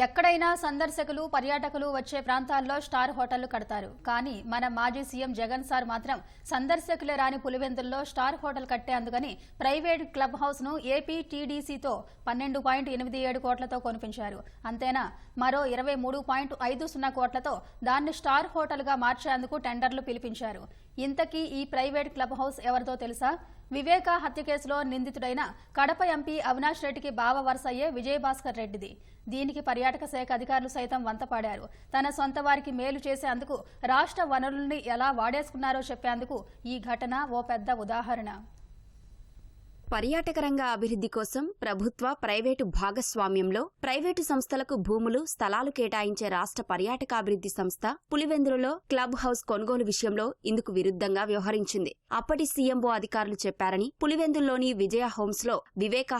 ఎక్కడైనా సందర్శకులు పర్యాటకులు వచ్చే ప్రాంతాల్లో స్టార్ హోటళ్ళు కడతారు. కానీ మన మాజీ సీఎం జగన్ సార్ మాత్రం సందర్శకులే రాని పులివెందుల్లో స్టార్ హోటల్ కట్టేందుకని ప్రైవేట్ క్లబ్ హౌస్ను ఏపీ టీడీసీతో పన్నెండు పాయింట్ ఎనిమిది ఏడు కోట్లతో కొనిపించారు. అంతేనా? మరో ఇరవై మూడు పాయింట్ ఐదు సున్నా కోట్లతో దాన్ని స్టార్ హోటల్గా మార్చేందుకు టెండర్లు పిలిపించారు. ఇంతకీ ఈ ప్రైవేట్ క్లబ్ హౌస్ ఎవరిదో తెలుసా? వివేక హత్య కేసులో నిందితుడైన కడప ఎంపీ అవినాష్ రెడ్డికి బావ వరుసయ్యే విజయభాస్కర్ రెడ్డిది. దీనికి పర్యాటక శాఖ అధికారులు సైతం వంతపాడారు తన సొంత వారికి మేలు చేసేందుకు రాష్ట్ర వనరుల్ని ఎలా వాడేసుకున్నారో చెప్పేందుకు ఈ ఘటన ఓ పెద్ద ఉదాహరణ. పర్యాటక రంగ అభివృద్ధి కోసం ప్రభుత్వ ప్రైవేటు భాగస్వామ్యంలో ప్రైవేటు సంస్థలకు భూములు స్థలాలు కేటాయించే రాష్ట్ర పర్యాటకాభివృద్ధి సంస్థ పులివెందులలో క్లబ్ హౌస్ కొనుగోలు విషయంలో ఇందుకు విరుద్ధంగా వ్యవహరించింది. అప్పటి సీఎంఓ అధికారులు చెప్పారని పులివెందుల్లోని విజయ హోమ్స్లో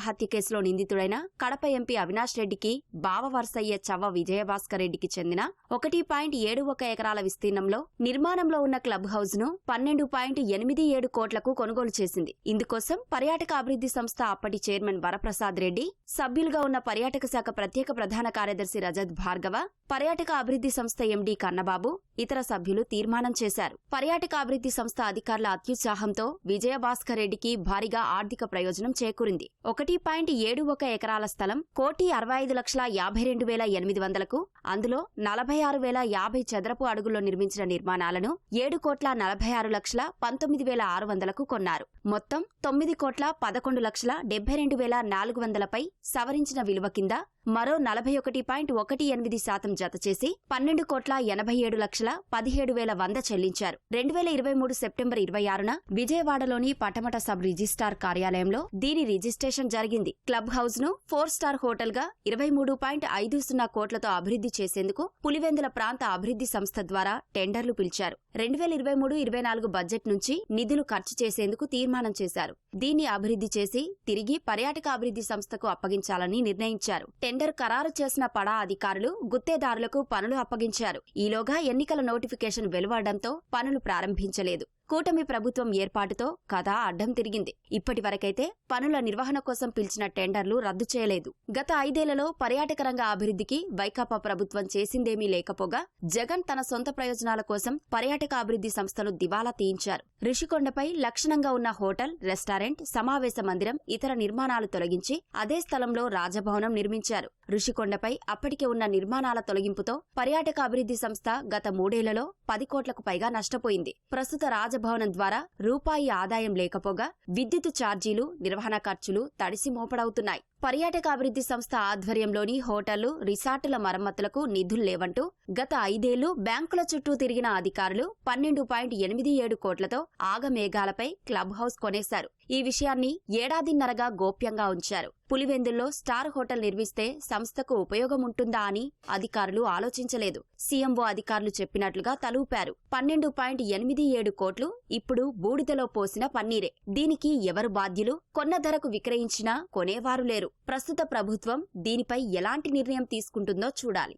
హత్య కేసులో నిందితుడైన కడప ఎంపీ అవినాష్ రెడ్డికి బావవరసయ్య చవ్వ విజయభాస్కర్ రెడ్డికి చెందిన ఒకటి పాయింట్ ఏడు ఒక ఎకరాల విస్తీర్ణంలో నిర్మాణంలో ఉన్న క్లబ్ హౌస్ను పన్నెండు పాయింట్ ఎనిమిది ఏడు కోట్లకు కొనుగోలు చేసింది. ఇందుకోసం పర్యాటక అభివృద్ధి సంస్థ అప్పటి చైర్మన్ వరప్రసాద్ రెడ్డి సభ్యులుగా ఉన్న పర్యాటక శాఖ ప్రత్యేక ప్రధాన కార్యదర్శి రజత్ భార్గవ పర్యాటక అభివృద్ధి సంస్థ ఎండీ కన్నబాబు ఇతర సభ్యులు తీర్మానం చేశారు. పర్యాటక అభివృద్ధి సంస్థ అధికారుల అత్యుత్సాహంతో విజయభాస్కర్ రెడ్డికి భారీగా ఆర్థిక ప్రయోజనం చేకూరింది. ఒకటి పాయింట్ ఏడు ఒక ఎకరాల స్థలం కోటి అరవై ఐదు లక్షల యాభై రెండు వేల ఎనిమిది వందలకు అందులో నలభై ఆరు వేల యాభై చదరపు అడుగుల్లో నిర్మించిన నిర్మాణాలను ఏడు కోట్ల నలభై ఆరు లక్షల పంతొమ్మిది వేల ఆరు వందలకు కొన్నారు. మొత్తం తొమ్మిది కోట్ల పదకొండు లక్షల డెబ్బై రెండు వేల నాలుగు వందలపై సవరించిన విలువ కింద మరో నలభై ఒకటి పాయింట్ ఒకటి ఎనిమిది శాతం జతచేసి పన్నెండు కోట్ల ఎనభై ఏడు లక్షల పదిహేడు వేల వంద చెల్లించారు. రెండు వేల ఇరవై మూడు సెప్టెంబర్ ఇరవై ఆరున విజయవాడలోని పటమట సబ్ రిజిస్టార్ కార్యాలయంలో దీని రిజిస్ట్రేషన్ జరిగింది. క్లబ్ హౌస్ను ఫోర్ స్టార్ హోటల్గా ఇరవై మూడు పాయింట్ ఐదు సున్నా కోట్లతో అభివృద్ధి చేసేందుకు పులివెందుల ప్రాంత అభివృద్ధి సంస్థ ద్వారా టెండర్లు పిలిచారు. రెండు వేల ఇరవై మూడు ఇరవై నాలుగు బడ్జెట్ నుంచి నిధులు ఖర్చు చేసేందుకు తీర్మానం చేశారు. దీన్ని అభివృద్ధి చేసి తిరిగి పర్యాటక అభివృద్ధి సంస్థకు అప్పగించాలని నిర్ణయించారు. టెండర్ ఖరారు చేసిన పడా అధికారులు గుత్తేదారులకు పనులు అప్పగించారు. ఈలోగా ఎన్నికల నోటిఫికేషన్ వెలువడంతో పనులు ప్రారంభించలేదు. కూటమి ప్రభుత్వం ఏర్పాటుతో కథ అడ్డం తిరిగింది. ఇప్పటి వరకైతే పనుల నిర్వహణ కోసం పిలిచిన టెండర్లు రద్దు చేయలేదు. గత ఐదేళ్ళలో పర్యాటక రంగ అభివృద్ధికి వైకాపా ప్రభుత్వం చేసిందేమీ లేకపోగా జగన్ తన సొంత ప్రయోజనాల కోసం పర్యాటక అభివృద్ధి సంస్థను దివాలా తీయించారు. రిషికొండపై లక్షణంగా ఉన్న హోటల్ రెస్టారెంట్ సమావేశ మందిరం ఇతర నిర్మాణాలు తొలగించి అదే స్థలంలో రాజభవనం నిర్మించారు. ఋషికొండపై అప్పటికే ఉన్న నిర్మాణాల తొలగింపుతో పర్యాటక అభివృద్ధి సంస్థ గత మూడేళ్ళలో పది కోట్లకు పైగా నష్టపోయింది. ప్రస్తుత రాజభవనం ద్వారా రూపాయి ఆదాయం లేకపోగా విద్యుత్ ఛార్జీలు నిర్వహణ ఖర్చులు తడిసి మోపడవుతున్నాయి. పర్యాటక అభివృద్ధి సంస్థ ఆధ్వర్యంలోని హోటళ్ళు రిసార్టుల మరమ్మతులకు నిధులు లేవంటూ గత ఐదేళ్ళు బ్యాంకుల చుట్టూ తిరిగిన అధికారులు పన్నెండు పాయింట్ ఎనిమిది ఏడు కోట్లతో ఆగమేఘాలపై క్లబ్ హౌస్ కొనేశారు. ఈ విషయాన్ని ఏడాదిన్నరగా గోప్యంగా ఉంచారు. పులివెందుల్లో స్టార్ హోటల్ నిర్మిస్తే సంస్థకు ఉపయోగం ఉంటుందా అని అధికారులు ఆలోచించలేదు. సీఎంఓ అధికారులు చెప్పినట్లుగా తలూపారు. పన్నెండు పాయింట్ ఎనిమిది ఏడు కోట్లు ఇప్పుడు బూడిదలో పోసిన పన్నీరే. దీనికి ఎవరు బాధ్యులు? కొన్న ధరకు విక్రయించినా కొనేవారు లేరు. ప్రస్తుత ప్రభుత్వం దీనిపై ఎలాంటి నిర్ణయం తీసుకుంటుందో చూడాలి.